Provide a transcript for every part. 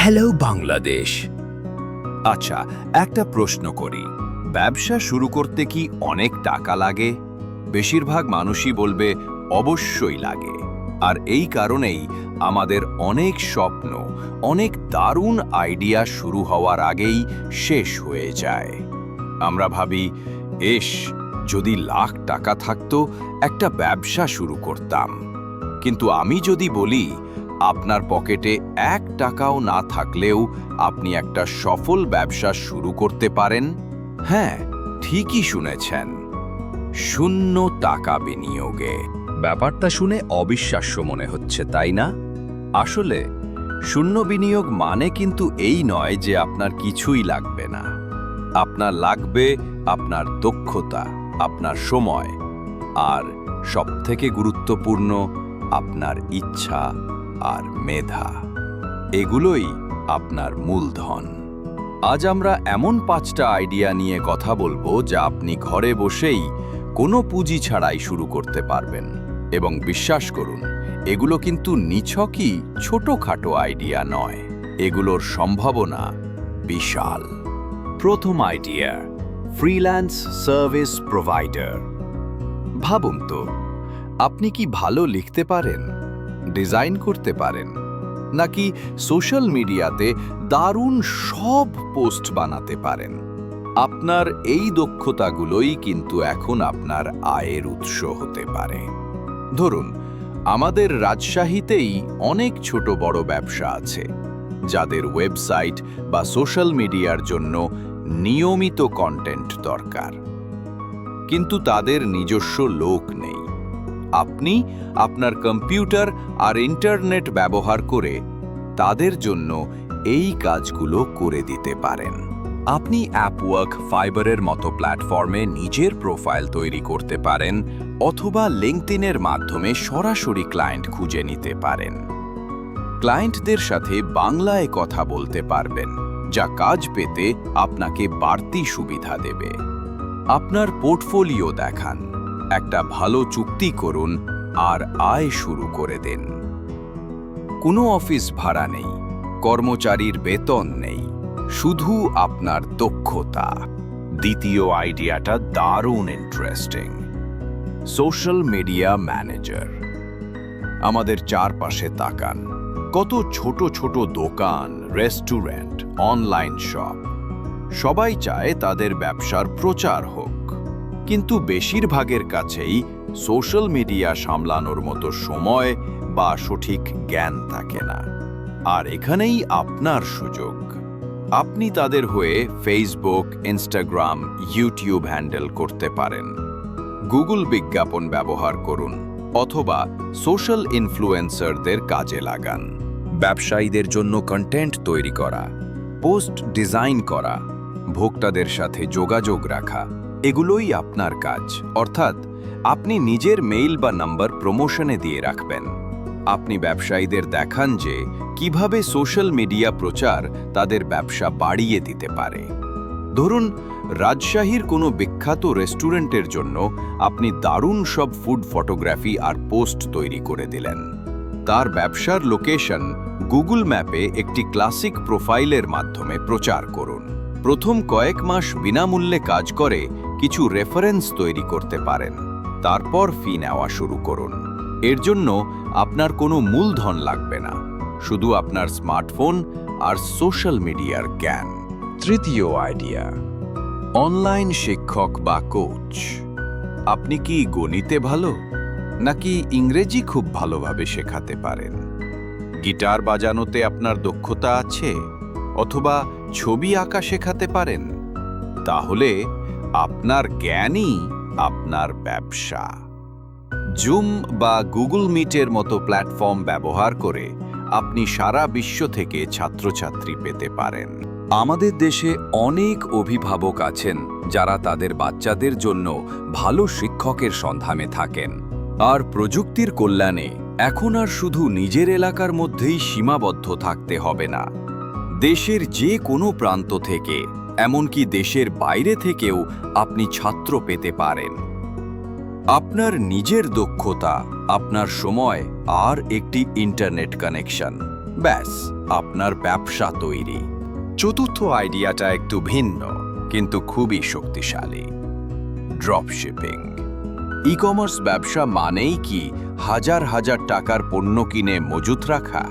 Hello Bangladesh আচ্ছা একটা প্রশ্ন করি। ব্যবসা শুরু করতে কি অনেক টাকা লাগে? বেশিরভাগ মানুষই বলবে, অবশ্যই লাগে। আর এই কারণেই আমাদের অনেক স্বপ্ন, অনেক দারুণ আইডিয়া শুরু হওয়ার আগেই শেষ হয়ে যায়। আমরা ভাবি, এস, যদি লাখ টাকা থাকতো, একটা ব্যবসা শুরু করতাম। কিন্তু আমি যদি বলি আপনার পকেটে এক টাকাও না থাকলেও আপনি একটা সফল ব্যবসা শুরু করতে পারেন। হ্যাঁ ঠিকই শুনেছেন। শূন্য টাকা বিনিয়োগে। ব্যাপারটা শুনে অবিশ্বাস্য মনে হচ্ছে, তাই না? আসলে, শূন্য বিনিয়োগ মানে কিন্তু এই নয় যে আপনার কিছুই লাগবে না। আপনার লাগবে আপনার দক্ষতা, আপনার সময়, আর সবথেকে গুরুত্বপূর্ণ আপনার ইচ্ছা আর মেধা। এগুলোই আপনার মূলধন। আজ আমরা এমন পাঁচটা আইডিয়া নিয়ে কথা বলব যা আপনি ঘরে বসেই কোনো পুঁজি ছাড়াই শুরু করতে পারবেন এবং বিশ্বাস করুন, এগুলো কিন্তু নিছকই ছোটখাটো আইডিয়া নয়। এগুলোর সম্ভাবনা বিশাল। প্রথম আইডিয়া, ফ্রিল্যান্স সার্ভিস প্রোভাইডার। ভাবুন তো, আপনি কি ভালো লিখতে পারেন? ডিজাইন করতে পারেন। নাকি সোশ্যাল মিডিয়াতে দারুণ সব পোস্ট বানাতে পারেন। আপনার এই দক্ষতাগুলোই কিন্তু এখন আপনার আয়ের উৎস হতে পারে। ধরুন, আমাদের রাজশাহীতেই অনেক ছোট বড় ব্যবসা আছে, যাদের ওয়েবসাইট বা সোশ্যাল মিডিয়ার জন্য নিয়মিত কন্টেন্ট দরকার। কিন্তু তাদের নিজস্ব লোক নেই। আপনি আপনার কম্পিউটার আর ইন্টারনেট ব্যবহার করে তাদের জন্য এই কাজগুলো করে দিতে পারেন। আপনি অ্যাপওয়ার্ক ফাইবারের মতো প্ল্যাটফর্মে নিজের প্রোফাইল তৈরি করতে পারেন অথবা লিঙ্কডিনের মাধ্যমে সরাসরি ক্লায়েন্ট খুঁজে নিতে পারেন। ক্লায়েন্টদের সাথে বাংলায় কথা বলতে পারবেন, যা কাজ পেতে আপনাকে বাড়তি সুবিধা দেবে। আপনার পোর্টফোলিও দেখান। একটা ভালো চুক্তি করুন আর আয় শুরু করে দেন। কোনো অফিস ভাড়া নেই, কর্মচারীর বেতন নেই, শুধু আপনার দক্ষতা। দ্বিতীয় আইডিয়াটা দারুণ ইন্টারেস্টিং সোশ্যাল মিডিয়া ম্যানেজার আমাদের চারপাশে তাকান, কত ছোট ছোট দোকান রেস্টুরেন্ট অনলাইন শপ সবাই চায় তাদের ব্যবসার প্রচার হোক। কিন্তু বেশিরভাগের কাছেই সোশ্যাল মিডিয়া সামলানোর মতো সময় বা সঠিক জ্ঞান থাকে না। আর এখানেই আপনার সুযোগ। আপনি তাদের হয়ে ফেসবুক ইনস্টাগ্রাম ইউটিউব হ্যান্ডেল করতে পারেন। গুগল বিজ্ঞাপন ব্যবহার করুন অথবা সোশ্যাল ইনফ্লুয়েন্সারদের কাজে লাগান। ব্যবসায়ীদের জন্য কন্টেন্ট তৈরি করা পোস্ট ডিজাইন করা, ভোক্তাদের সাথে যোগাযোগ রাখা। এগুলোই আপনার কাজ। অর্থাৎ, আপনি নিজের মেইল বা নাম্বার প্রমোশনে দিয়ে রাখবেন। আপনি ব্যবসায়ীদের দেখান যে, কীভাবে সোশ্যাল মিডিয়া প্রচার তাদের ব্যবসা বাড়িয়ে দিতে পারে। ধরুন, রাজশাহীর কোনো বিখ্যাত রেস্টুরেন্টের জন্য আপনি দারুণ সব ফুড ফটোগ্রাফি আর পোস্ট তৈরি করে দিলেন। তার ব্যবসার লোকেশন গুগল ম্যাপে একটি ক্লাসিক প্রোফাইলের মাধ্যমে প্রচার করুন। প্রথম কয়েক মাস বিনামূল্যে কাজ করে কিছু রেফারেন্স তৈরি করতে পারেন। তারপর ফি নেওয়া শুরু করুন। এর জন্য আপনার কোনো মূলধন লাগবে না। শুধু আপনার স্মার্টফোন আর সোশ্যাল মিডিয়ার জ্ঞান। তৃতীয় আইডিয়া অনলাইন শিক্ষক বা কোচ আপনি কি গণিতে ভালো, নাকি ইংরেজি খুব ভালোভাবে শেখাতে পারেন? গিটার বাজানোতে আপনার দক্ষতা আছে, অথবা ছবি আঁকা শেখাতে পারেন? তাহলে আপনার জ্ঞানই আপনার ব্যবসা। জুম বা গুগল মিটের মতো প্ল্যাটফর্ম ব্যবহার করে আপনি সারা বিশ্ব থেকে ছাত্রছাত্রী পেতে পারেন। আমাদের দেশে অনেক অভিভাবক আছেন যারা তাদের বাচ্চাদের জন্য ভালো শিক্ষকের সন্ধানে থাকেন। আর প্রযুক্তির কল্যাণে এখন আর শুধু নিজের এলাকার মধ্যেই সীমাবদ্ধ থাকতে হবে না। দেশের যে কোনো প্রান্ত থেকে এমনকি দেশের বাইরে থেকেও আপনি ছাত্র পেতে পারেন। আপনার নিজের দক্ষতা, আপনার সময় আর একটি ইন্টারনেট কানেকশন ব্যাস, আপনার ব্যবসা তৈরি। চতুর্থ আইডিয়াটা একটু ভিন্ন, কিন্তু খুবই শক্তিশালী। ড্রপশিপিং ই কমার্স ব্যবসা মানেই কি হাজার হাজার টাকার পণ্য কিনে মজুত রাখা?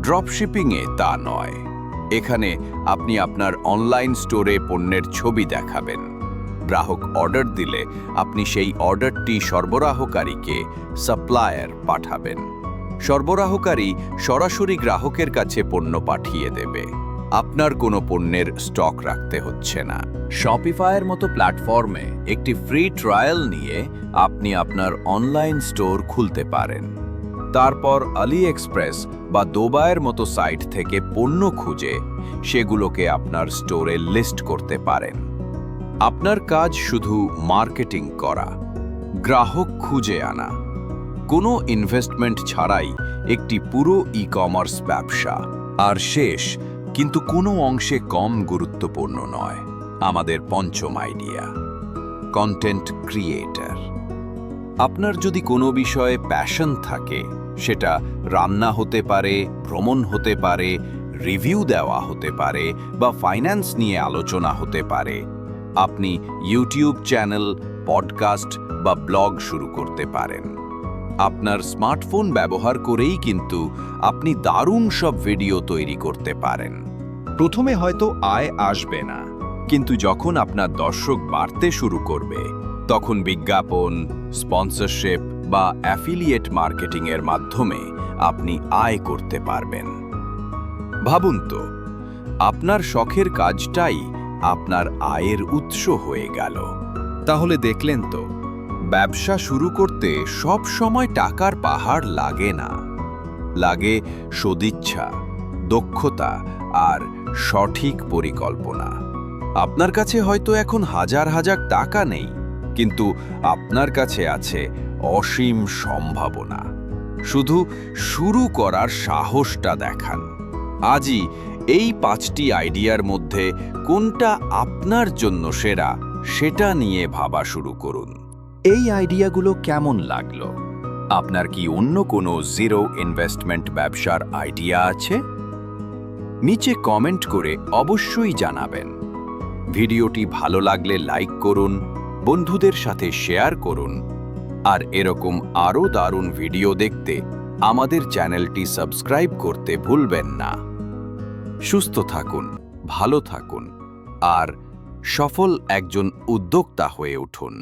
ড্রপশিপিংয়ে তা নয়। এখানে আপনি আপনার অনলাইন স্টোরে পণ্যের ছবি দেখাবেন। গ্রাহক অর্ডার দিলে আপনি সেই অর্ডারটি সরবরাহকারীকে সাপ্লায়ার পাঠাবেন। সরবরাহকারী সরাসরি গ্রাহকের কাছে পণ্য পাঠিয়ে দেবে। আপনার কোনো পণ্যের স্টক রাখতে হচ্ছে না। শপিফায়ের মতো প্ল্যাটফর্মে একটি ফ্রি ট্রায়াল নিয়ে আপনি আপনার অনলাইন স্টোর খুলতে পারেন। তারপর আলি এক্সপ্রেস বা দোবায়ের মতো সাইট থেকে পণ্য খুঁজে সেগুলোকে আপনার স্টোরে লিস্ট করতে পারেন। আপনার কাজ শুধু মার্কেটিং করা, গ্রাহক খুঁজে আনা, কোনো ইনভেস্টমেন্ট ছাড়াই একটি পুরো ই কমার্স ব্যবসা, আর শেষ, কিন্তু কোনো অংশে কম গুরুত্বপূর্ণ নয়, আমাদের পঞ্চম আইডিয়া কন্টেন্ট ক্রিয়েটার আপনার যদি কোনো বিষয়ে প্যাশন থাকে, সেটা রান্না হতে পারে, ভ্রমণ হতে পারে রিভিউ দেওয়া হতে পারে বা ফাইন্যান্স নিয়ে আলোচনা হতে পারে, আপনি ইউটিউব চ্যানেল পডকাস্ট বা ব্লগ শুরু করতে পারেন। আপনার স্মার্টফোন ব্যবহার করেই কিন্তু আপনি দারুণ সব ভিডিও তৈরি করতে পারেন। প্রথমে হয়তো আয় আসবে না, কিন্তু যখন আপনার দর্শক বাড়তে শুরু করবে তখন বিজ্ঞাপন, স্পন্সরশিপ বা অ্যাফিলিয়েট মার্কেটিংয়ের মাধ্যমে আপনি আয় করতে পারবেন। ভাবুন তো, আপনার শখের কাজটাই আপনার আয়ের উৎস হয়ে গেল। তাহলে দেখলেন তো, ব্যবসা শুরু করতে সব সময় টাকার পাহাড় লাগে না। লাগে সদিচ্ছা, দক্ষতা আর সঠিক পরিকল্পনা। আপনার কাছে হয়তো এখন হাজার হাজার টাকা নেই। কিন্তু আপনার কাছে আছে অসীম সম্ভাবনা। শুধু শুরু করার সাহসটা দেখান। আজই এই পাঁচটি আইডিয়ার মধ্যে কোনটা আপনার জন্য সেরা সেটা নিয়ে ভাবা শুরু করুন। এই আইডিয়াগুলো কেমন লাগল? আপনার কি অন্য কোনো জিরো ইনভেস্টমেন্ট ব্যবসার আইডিয়া আছে? নিচে কমেন্ট করে অবশ্যই জানাবেন। ভিডিওটি ভালো লাগলে লাইক করুন বন্ধুদের সাথে শেয়ার করুন আর এরকম আরও দারুণ ভিডিও দেখতে আমাদের চ্যানেলটি সাবস্ক্রাইব করতে ভুলবেন না। সুস্থ থাকুন, ভালো থাকুন আর সফল একজন উদ্যোক্তা হয়ে উঠুন।